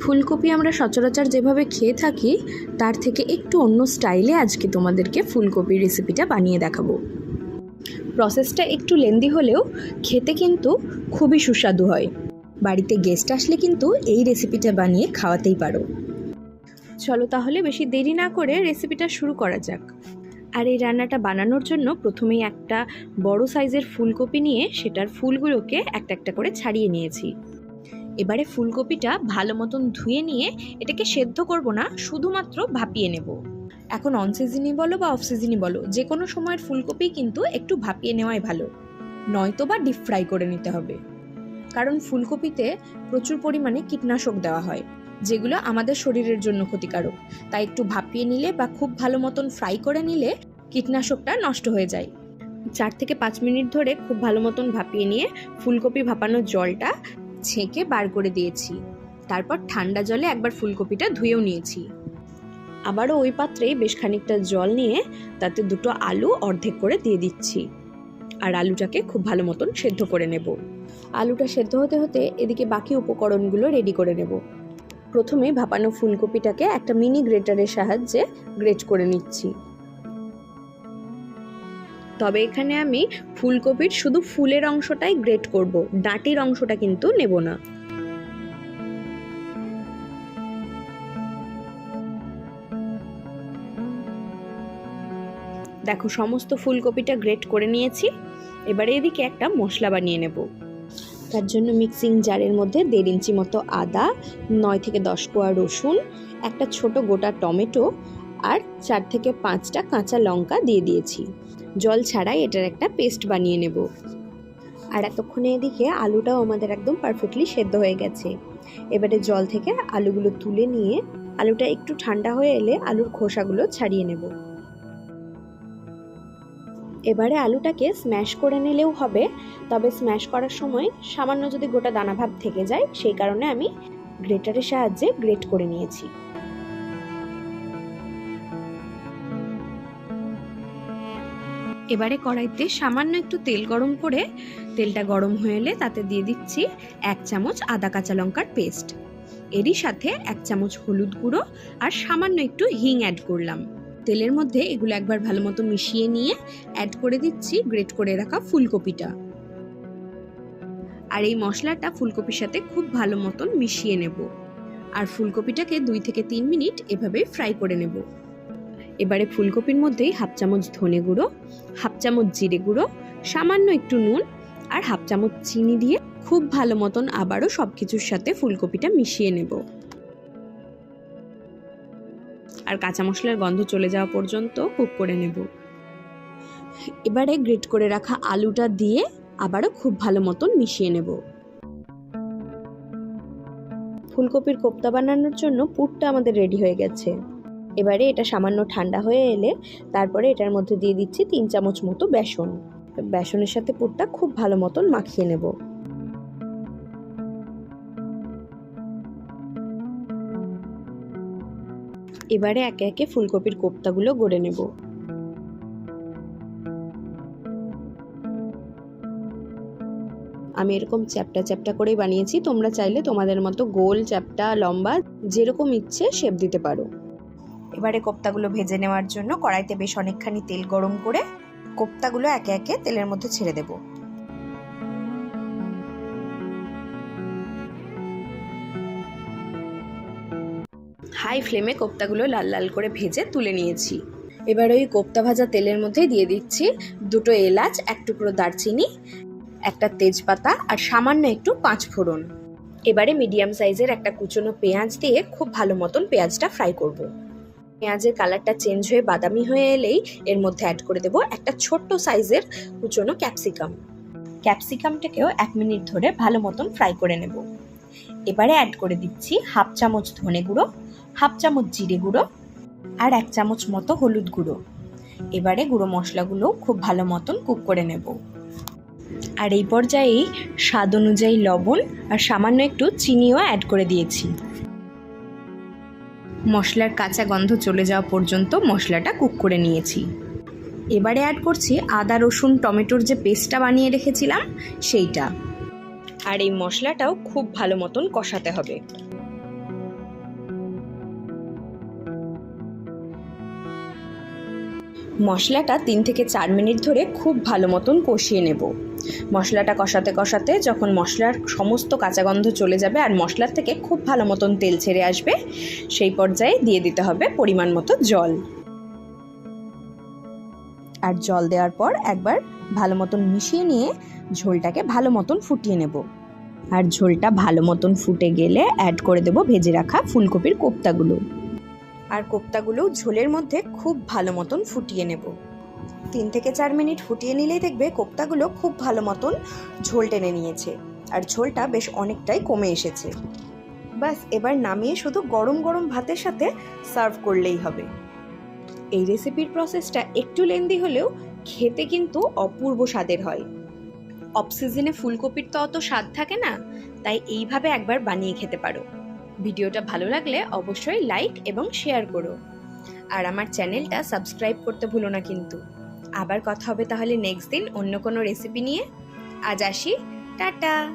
ফুলকপি আমরা সচরাচর যেভাবে খেয়ে থাকি, তার থেকে একটু অন্য স্টাইলে আজকে তোমাদেরকে ফুলকপির রেসিপিটা বানিয়ে দেখাবো। প্রসেসটা একটু লেন্দি হলেও খেতে কিন্তু খুবই সুস্বাদু হয়। বাড়িতে গেস্ট আসলে কিন্তু এই রেসিপিটা বানিয়ে খাওয়াতেই পারো। চলো তাহলে বেশি দেরি না করে রেসিপিটা শুরু করা যাক। আর এই রান্নাটা বানানোর জন্য প্রথমেই একটা বড় সাইজের ফুলকপি নিয়ে সেটার ফুলগুলোকে একটা একটা করে ছাড়িয়ে নিয়েছি। এবারে ফুলকপিটা ভালো মতন ধুয়ে নিয়ে এটাকে সেদ্ধ করব না, শুধুমাত্র ভাপিয়ে নেব। এখন অন সিজনই বলো বা অফ সিজনই বলো, যে কোনো সময়ের ফুলকপি কিন্তু একটু ভাপিয়ে নেওয়াই ভালো। নয়তো বা ডিপ ফ্রাই করে নিতে হবে। কারণ ফুলকপিতে প্রচুর পরিমাণে কীটনাশক দেওয়া হয়, যেগুলো আমাদের শরীরের জন্য ক্ষতিকারক। তাই একটু ভাপিয়ে নিলে বা খুব ভালো মতন ফ্রাই করে নিলে কীটনাশকটা নষ্ট হয়ে যায়। চার থেকে পাঁচ মিনিট ধরে খুব ভালো মতন ভাপিয়ে নিয়ে ফুলকপি ভাপানোর জলটা ছেঁকে বার করে দিয়েছি। তারপর ঠান্ডা জলে একবার ফুলকপিটা ধুয়েও নিয়েছি। আবারও ওই পাত্রেই বেশ খানিকটা জল নিয়ে তাতে দুটো আলু অর্ধেক করে দিয়ে দিচ্ছি। আর আলুটাকে খুব ভালো মতন সেদ্ধ করে নেব। আলুটা সেদ্ধ হতে হতে এদিকে বাকি উপকরণগুলো রেডি করে নেব। প্রথমে ভাপানো ফুলকপিটাকে একটা মিনি গ্রেটারের সাহায্যে গ্রেট করে নিচ্ছি। তবে এখানে আমি ফুলকপির শুধু ফুলের অংশটাই গ্রেট করব, ডাঁটির অংশটা কিন্তু নেব না। দেখো, সমস্ত ফুলকপিটা গ্রেট করে নিয়েছি, এবারে এদিকে একটা মশলা বানিয়ে নেব। তার জন্য মিক্সিং জারের মধ্যে দেড় ইঞ্চি মতো আদা, নয় থেকে দশ কোয়া রসুন, একটা ছোট গোটা টমেটো আর চার থেকে পাঁচটা কাঁচা লঙ্কা দিয়ে দিয়েছি। জল ছাড়াই এটার একটা পেস্ট বানিয়ে নেব। আর এতক্ষণে এদিকে আলুটাও আমাদের একদম পারফেক্টলি সেদ্ধ হয়ে গেছে। এবারে জল থেকে আলুগুলো তুলে নিয়ে আলুটা একটু ঠান্ডা হয়ে এলে আলুর খোসাগুলো ছাড়িয়ে নেব। এবারে আলুটাকে স্ম্যাশ করে নিলেও হবে, তবে স্ম্যাশ করার সময় সামান্য যদি গোটা দানা ভাব থেকে যায়, সেই কারণে আমি গ্রেটারের সাহায্যে গ্রেট করে নিয়েছি। এবারে কড়াইতে সামান্য একটু তেল গরম করে তেলটা গরম হয়ে এলে তাতে দিয়ে দিচ্ছি এক চামচ আদা কাঁচা লঙ্কার পেস্ট। এরই সাথে এক চামচ হলুদ গুঁড়ো আর সামান্য একটু হিং অ্যাড করলাম। তেলের মধ্যে এগুলো একবার ভালো মতো মিশিয়ে নিয়ে অ্যাড করে দিচ্ছি গ্রেট করে রাখা ফুলকপিটা। আর এই মশলাটা ফুলকপির সাথে খুব ভালো মতন মিশিয়ে নেব। আর ফুলকপিটাকে দুই থেকে তিন মিনিট এভাবে ফ্রাই করে নেব। এবারে ফুলকপির মধ্যেই হাফ চামচ ধনে গুঁড়ো, হাফ চামচ জিরে গুঁড়ো, সামান্য একটু নুন আর হাফ চামচ চিনি দিয়ে খুব ভালো মতন আবারও সব কিছুর সাথে ফুলকপিটা মিশিয়ে নেব। আর কাঁচা মশলার গন্ধ চলে যাওয়া পর্যন্ত কুক করে নেব। এবারে গ্রেট করে রাখা আলুটা দিয়ে আবারও খুব ভালো মতন মিশিয়ে নেব। ফুলকপির কোপ্তা বানানোর জন্য পুরটা আমাদের রেডি হয়ে গেছে। এবারে এটা সামান্য ঠান্ডা হয়ে এলে তারপরে এটার মধ্যে দিয়ে দিচ্ছি তিন চামচ মতো বেসন। বেসনের সাথে পুরটা খুব ভালো মতন মাখিয়ে নেব। এবারে একে একে ফুলকপির কোপ্তাগুলো গড়ে নেব। আমি এরকম চ্যাপটা চ্যাপটা করেই বানিয়েছি, তোমরা চাইলে তোমাদের মতো গোল চ্যাপটা, লম্বা, যেরকম ইচ্ছে শেপ দিতে পারো। এবারে কোপ্তাগুলো ভেজে নেওয়ার জন্য কড়াইতে বেশ অনেকখানি তেল গরম করে কোপ্তাগুলো একে একে তেলের মধ্যে ছেড়ে দেব। হাই ফ্লেমে কোপ্তাগুলো লাল লাল করে ভেজে তুলে নিয়েছি। এবার ওই কোপ্তা ভাজা তেলের মধ্যে দিয়ে দিচ্ছি দুটো এলাচ, এক টুকরো দারচিনি, একটা তেজপাতা আর সামান্য একটু পাঁচ ফোড়ন। এবারে মিডিয়াম সাইজের একটা কুচনো পেঁয়াজ দিয়ে খুব ভালো মতন পেঁয়াজটা ফ্রাই করব। পেঁয়াজের কালারটা চেঞ্জ হয়ে বাদামি হয়ে এলেই এর মধ্যে অ্যাড করে দেব একটা ছোট্ট সাইজের কুচনো ক্যাপসিকাম ক্যাপসিকামটাকেও এক মিনিট ধরে ভালো মতন ফ্রাই করে নেব। এবারে অ্যাড করে দিচ্ছি হাফ চামচ ধনে গুঁড়ো, হাফ চামচ জিরে গুঁড়ো আর এক চামচ মতো হলুদ গুঁড়ো। এবারে গুঁড়ো মশলাগুলো খুব ভালো মতন কুক করে নেব। আর এই পর্যায়েই স্বাদ অনুযায়ী লবণ আর সামান্য একটু চিনিও অ্যাড করে দিয়েছি। মশলার কাঁচা গন্ধ চলে যাওয়া পর্যন্ত মশলাটা কুক করে নিয়েছি। এবারে অ্যাড করছি আদা, রসুন, টমেটোর যে পেস্টটা বানিয়ে রেখেছিলাম, সেইটা। আর এই মশলাটাও খুব ভালো মতন কষাতে হবে। মশলাটা তিন থেকে চার মিনিট ধরে খুব ভালো মতন কষিয়ে নেব। মশলাটা কষাতে কষাতে যখন মশলার সমস্ত কাঁচা গন্ধ চলে যাবে আর মশলার থেকে খুব ভালো মতন তেল ছেড়ে আসবে, সেই পর্যায়ে দিয়ে দিতে হবে পরিমাণ মতো জল। আর জল দেওয়ার পর একবার ভালো মতন মিশিয়ে নিয়ে ঝোলটাকে ভালো মতন ফুটিয়ে নেব। আর ঝোলটা ভালো মতন ফুটে গেলে অ্যাড করে দেব ভেজে রাখা ফুলকপির কোপ্তাগুলো। আর কোপ্তাগুলো ঝোলের মধ্যে খুব ভালো মতন ফুটিয়ে নেব। তিন থেকে চার মিনিট ফুটিয়ে নিলেই দেখবে কোপ্তাগুলো খুব ভালো মতন ঝোল টেনে নিয়েছে আর ঝোলটা বেশ অনেকটাই কমে এসেছে। ব্যাস, এবার নামিয়ে শুধু গরম গরম ভাতের সাথে সার্ভ করলেই হবে। এই রেসিপির প্রসেসটা একটু লেন্দি হলেও খেতে কিন্তু অপূর্ব স্বাদের হয়। অফ সিজনে ফুলকপির তো অত স্বাদ থাকে না, তাই এইভাবে একবার বানিয়ে খেতে পারো। ভিডিওটা ভালো লাগলে অবশ্যই লাইক এবং শেয়ার করো। আর আমার চ্যানেলটা সাবস্ক্রাইব করতে ভুলো না কিন্তু। আবার কথা হবে তাহলে নেক্সট দিন অন্য কোনো রেসিপি নিয়ে। আজ আসি, টাটা!